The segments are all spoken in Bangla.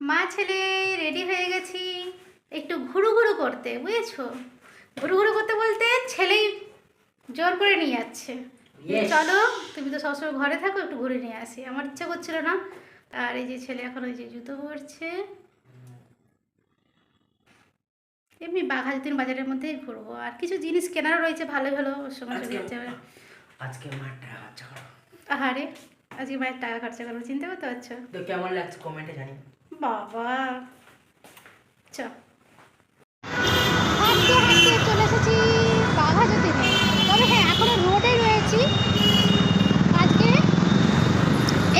মা ছেলে রেডি হয়ে গেছি। একটু ঘুরু ঘুরু করতে বুঝেছ? ঘুরু ঘুরু করতে বলতে ছেলেই জোর করে নিয়ে যাচ্ছে। চলো তুমি তো সবসময় ঘরে থাকো একটু ঘুরে নিয়ে আসি। আমার ইচ্ছা করছিল না। আর এই যে ছেলে এখন ওই যে জুতো পরছে। এমনি বাঘাযতীন বাজারের মধ্যেই ঘুরবো। আর কিছু জিনিস কেনারও রয়েছে ভালো ভালো ওর সময় চলে যাবে আজকে মার টাকা খরচা করো। আহারে আজকে মায়ের টাকা খরচা করব চিনতে করতে পারছ? তো কেমন লাগছে কমেন্টে জানি বাবা। চ। হাঁটতে হাঁটতে চলে এসেছি বাঘাযতীনে তবে হ্যাঁ রোডেই রয়েছি। আজকে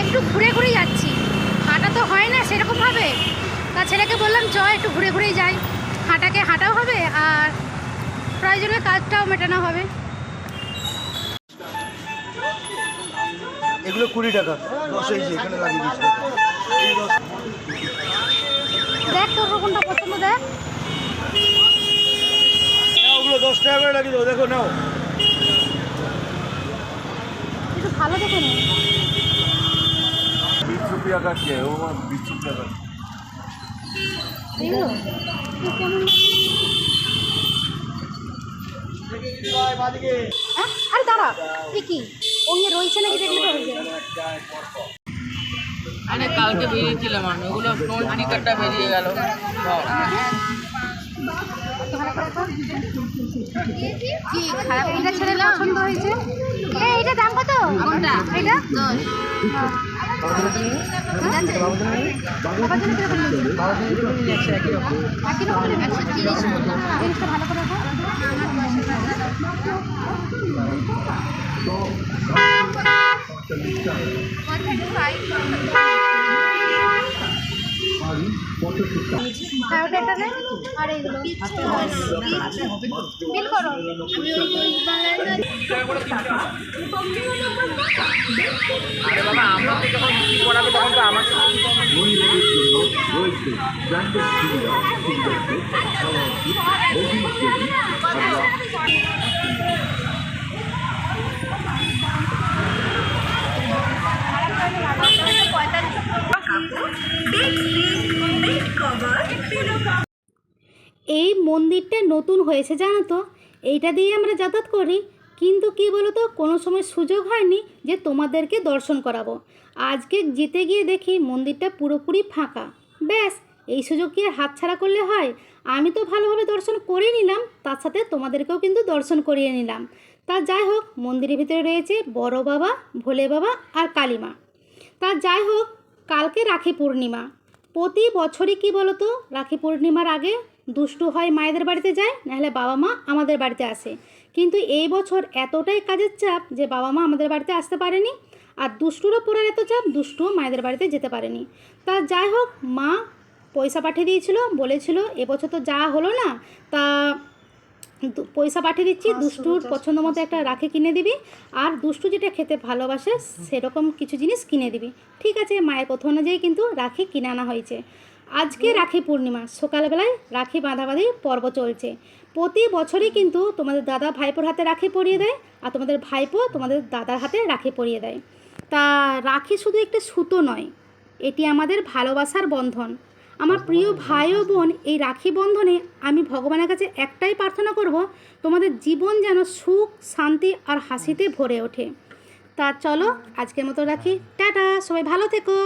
একটু ঘুরে ঘুরে যাচ্ছি। হাঁটা তো হয় না সেরকমভাবে। তা ছেলেকে বললাম, চ, একটু ঘুরে ঘুরেই যাই। হাঁটাকে হাঁটাও হবে আর প্রয়োজনীয় কাজটাও মেটানো হবে। এগুলো কুড়ি টাকা। দশ এই যে এখানে লাগিয়ে দিচ্ছি। দেখ তোর কোনটা পছন্দ দেখ। ওগুলো দশ টাকা করে লাগিয়ে দেবো দেখো নাও। একটু ভালো দেখে নে। বিশ রুপিয়া কাটছে ও বিশ রুপিয়া কাটছে? আরে দাঁড়া এ কি ওইয়ে রয়েছে নাকি দেখলে তো হয়ে যাবে। আরে কালকে বেরিয়েছিলাম আমি ওগুলো ফোন টিকারটা বেরিয়ে গেল। কি খারাপ এটা ছেড়ে পছন্দ হয়েছে? এ এটা দাম কত? কোনটা? এটা? একই রকম। ভালো করে দাও। হ্যাঁ ওটা একটা আর এইগুলো বিল করো আরে বাবা আমরা তো যখন বিক্রি করাবে তখন তো আমাকে এই মন্দিরটা নতুন হয়েছে, জানো তো? এইটা দিয়ে আমরা যাতায়াত করি। কিন্তু কি বলো তো কোনো সময় সুযোগ হয়নি যে তোমাদেরকে দর্শন করাবো। আজকে যেতে গিয়ে দেখি মন্দিরটা পুরোপুরি ফাঁকা। ব্যাস, এই সুযোগ কি আর হাতছাড়া করলে হয়? আমি তো ভালোভাবে দর্শন করে নিলাম, তার সাথে তোমাদেরকেও কিন্তু দর্শন করিয়ে নিলাম। তা যাই হোক, মন্দিরের ভিতরে রয়েছে বড় বাবা, ভোলে বাবা আর কালীমা। তা যাই হোক, কালকে রাখি পূর্ণিমা। প্রতি বছরই কি বলো তো রাখি পূর্ণিমার আগে দুষ্টু হয় মায়েদের বাড়িতে যায় নাহলে বাবা মা আমাদের বাড়িতে আসে। কিন্তু এই বছর এতটাই কাজের চাপ যে বাবা মা আমাদের বাড়িতে আসতে পারেনি আর দুষ্টুরও পড়ার এত চাপ দুষ্টুও মায়েদের বাড়িতে যেতে পারেনি। তা যাই হোক মা পয়সা পাঠিয়ে দিয়েছিল বলেছিল এবছর তো যা হলো না তা পয়সা পাঠিয়ে দিচ্ছি দুষ্টুর পছন্দ মতো একটা রাখি কিনে দিবি আর দুষ্টু যেটা খেতে ভালোবাসে সেরকম কিছু জিনিস কিনে দিবি। ঠিক আছে মায়ের কথা অনুযায়ী কিন্তু রাখি কিনে আনা হয়েছে। আজকে রাখি পূর্ণিমা। সকালবেলায় রাখি বাঁধাবাঁধি পর্ব চলছে। প্রতি বছরই কিন্তু তোমাদের দাদা ভাইপোর হাতে রাখি পরিয়ে দেয় আর তোমাদের ভাইপো তোমাদের দাদার হাতে রাখি পরিয়ে দেয়। তা রাখি শুধু একটি সুতো নয়, এটি আমাদের ভালোবাসার বন্ধন। আমার প্রিয় ভাই ও বোন, এই রাখি বন্ধনে আমি ভগবানের কাছে একটাই প্রার্থনা করব, তোমাদের জীবন যেন সুখ, শান্তি আর হাসিতে ভরে ওঠে। তা চলো, আজকের মতো রাখি। টাটা, সবাই ভালো থেকো।